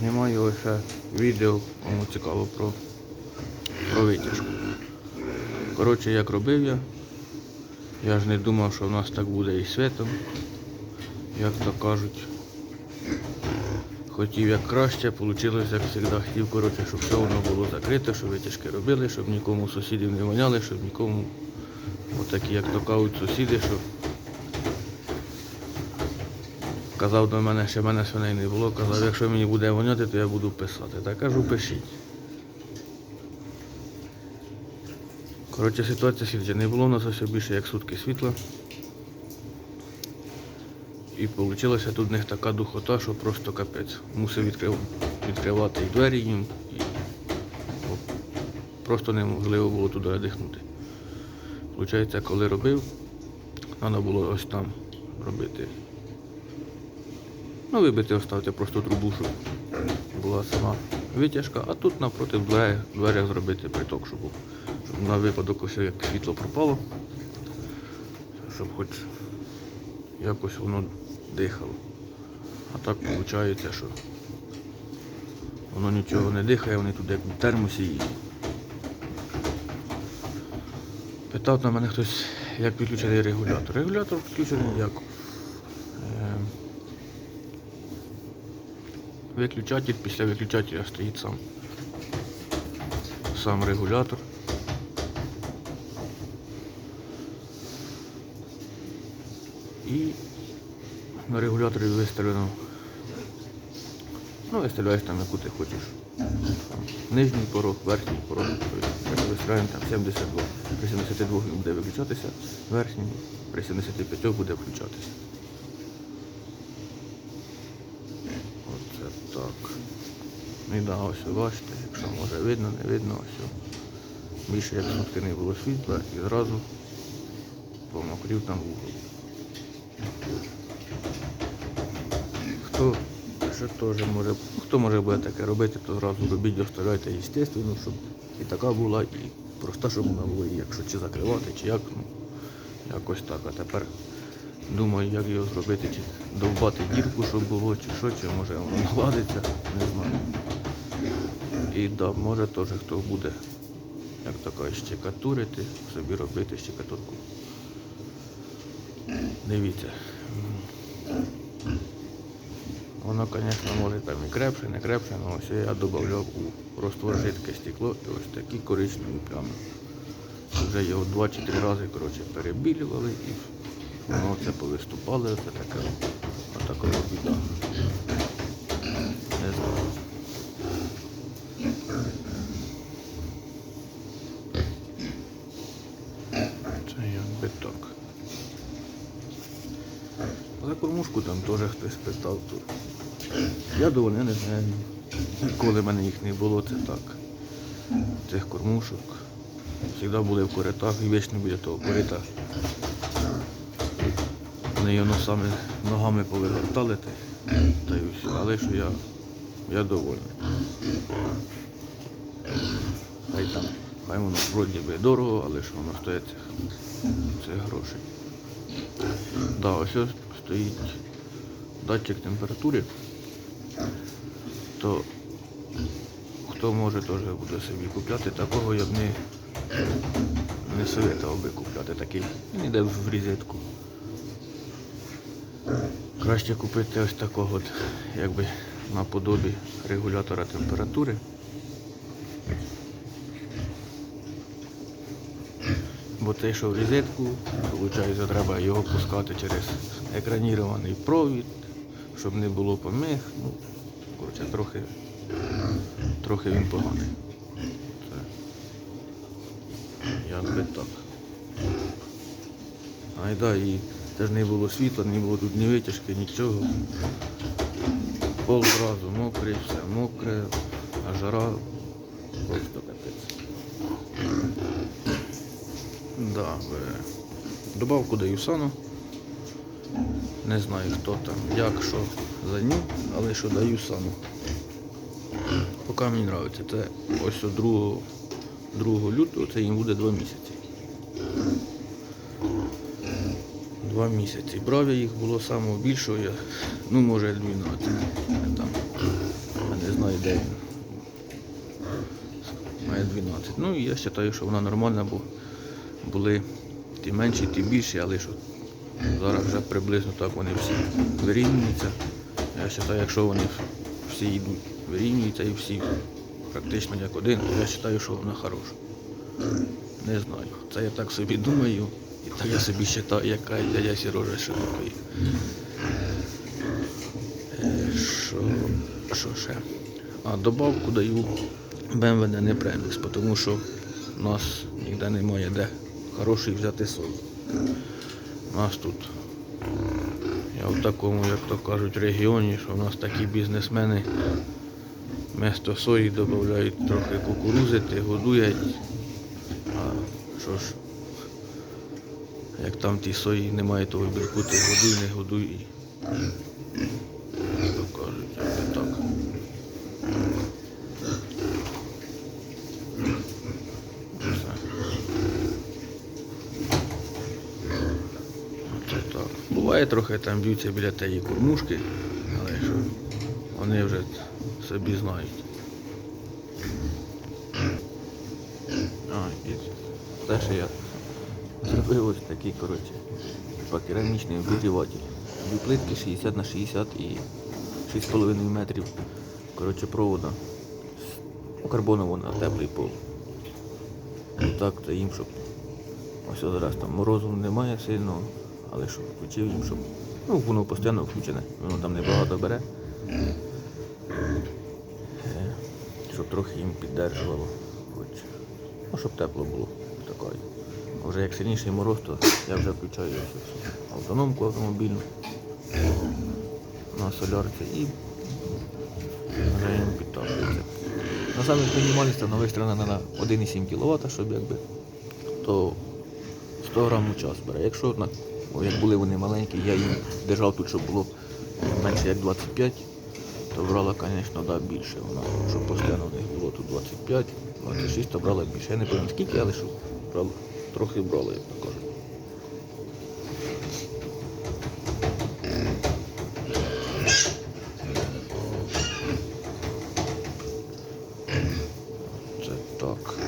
Знімаю лише відео, кому цікаво про, про витяжку. Коротше, як робив я, я ж не думав, що в нас так буде і світом, як то кажуть. Хотів як краще, вийшло, як завжди. Хотів, коротше, щоб все воно було закрите, щоб витяжки робили, щоб нікому сусідів не воняли, щоб нікому отакі, як то кажуть, сусіди, щоб Казав до мене, в мене свиней не було. Казав, якщо мені буде воняти, то я буду писати. Та кажу, пишіть. Коротше, ситуація слідча. Не було в нас ось більше як сутки світла. І вийшла тут в них така духота, що просто капець. Мусив відкрив, відкривати і двері їм, і просто неможливо було туди дихнути. Получається, коли робив, треба було ось там робити Ну, вибити оставити просто трубу, щоб була сама витяжка, а тут напроти в дверях, дверях зробити приток, щоб, щоб на випадок ось як світло пропало, щоб хоч якось воно дихало. А так виходить, що воно нічого не дихає, вони тут як в термосі. І... Питав на мене хтось, як підключений регулятор. Регулятор підключений як. Виключатель, після виключателя стоїть сам, сам регулятор. І на регуляторі виставлено. Ну, виставляєш там, яку ти хочеш. Нижній порог, верхній порог. Тобто, виставляємо там 72. При 72 він буде виключатися, верхній, при 75 буде включатися. Оце так. І да, ось бачите, якщо може видно, не видно, ось. Більше як сутки не було світла і зразу помокрів там вугол. Хто ще теж може, хто може буде таке робити, то зразу робіть, доставляйте естественно, щоб і така була, і проста, щоб вона була, і якщо чи закривати, чи як, ну, якось так. А тепер Думаю, як його зробити, чи довбати дірку, щоб було, чи що, чи може воно наладиться, не знаю. І да, може теж хто буде, як така, щекатурити, собі робити щекатурку. Дивіться. Воно, звісно, може там і крепше, не крепше, але ось я додавав у розтвор жидке стекло і ось такі коричневі плями. Вже його два чи три рази коротше, перебілювали і воно це повиступали, це таке, отака біда. Не знаю. Так. За кормушку там теж хтось питав тут. Я доволі не знаю. Ніколи в мене їх не було, це так. Цих кормушок. Завжди були в коритах і вічно біля того корита. Вони воно саме ногами повигортали та, й- все. Але що я, я довольний. Хай там, хай воно вроді би дорого, але що воно стоїть цих грошей. Да, ось ось стоїть датчик температури, то хто може теж буде собі купляти, такого я б не, не советував би купляти такий. Він йде в розетку. Краще купити ось такого, от, якби наподобі регулятора температури. Бо цей, що в розетку, виходить, треба його пускати через екранірований провід, щоб не було помих. Ну, коротше, трохи, трохи він поганий. Це, як би так. А й да, і теж не було світла, не було тут ні витяжки, нічого. Пол зразу мокрий, все мокре, а жара просто капець. Да, е, добавку даю сану. Не знаю хто там, як, що за ним, але що даю сану. Поки мені подобається. Це ось 2, 2 лютого, це їм буде 2 місяці. Два місяці. Брав я їх було самого більшого, я, ну може 12. Не там. Мене Не знаю, де він. Має 12. Ну і я вважаю, що вона нормальна, бо були ті менші, ті більші, але що зараз вже приблизно так вони всі вирівнюються. Я вважаю, якщо вони всі йдуть, вирівнюються і всі практично як один, я вважаю, що вона хороша. Не знаю. Це я так собі думаю, і так я собі вважаю, яка дядя Сірожа широкої. Е, Що, що ще? А добавку даю BMW не преміс, тому що у нас ніде немає де хороший взяти сок. У нас тут, я в такому, як то кажуть, регіоні, що у нас такі бізнесмени вместо сої додають трохи кукурузи, ти годують. А що ж, як там ті сої немає того білку, ти годуй, не годуй і. Як то кажуть, якби так. Все. Так. Буває трохи там б'ються біля тієї кормушки, але що вони вже собі знають. А, і те, що я зробив ось такий, коротше, керамічний обігріватель. Дві плитки 60 на 60 і 6,5 метрів коротше, провода. Карбоново на теплий пол. І так, то їм, щоб ось зараз там морозу немає сильного, але щоб включив їм, щоб ну, воно постійно включене, воно там небагато бере. Е, Щоб трохи їм піддержувало. Хоч, ну, щоб тепло було такою. А вже як сильніший мороз, то я вже включаю автономку автомобільну на солярці і вже їм підтоплюється. На самій мінімальній становить сторона на 1,7 кВт, щоб якби то 100 грам у час бере. Якщо на, о, як були вони маленькі, я їм держав тут, щоб було менше як 25, то брала, звісно, да, більше. Вона, щоб постійно в них було тут 25, 26, то брала більше. Я не пам'ятаю скільки, але що брала, трохи брала, як то кажуть.